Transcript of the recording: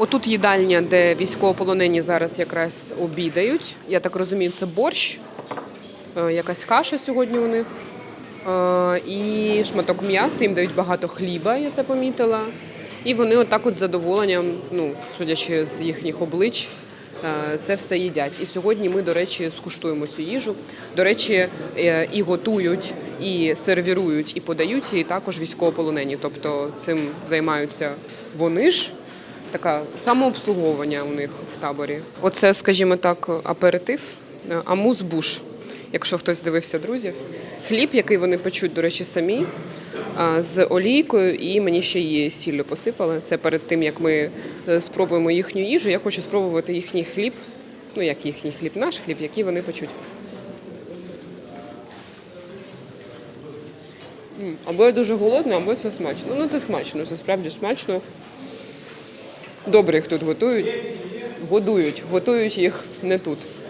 Отут їдальня, де військовополонені зараз якраз обідають. Я так розумію, це борщ, е, якась каша сьогодні у них. Е, І шматок м'яса, їм дають багато хліба, я це помітила. І вони отак от з задоволенням, ну, судячи з їхніх облич, е, це все їдять. І сьогодні ми, до речі, скуштуємо цю їжу. До речі, і готують, і сервірують, і подають її також військовополонені. Тобто цим займаються вони ж. Така самообслуговування у них в таборі. Оце, скажімо так, аперитив, е, амус-буш, якщо хтось дивився друзів. Хліб, який вони печуть, до речі, самі з олійкою, і мені ще її сіллю посипали. Це перед тим, як ми е, спробуємо їхню їжу. Я хочу спробувати їхній хліб. Ну, як їхній хліб, наш хліб, який вони печуть. Або я дуже голодна, або це смачно. Ну, це смачно, це справді смачно. Добре їх тут готують. Годують, готують їх не тут.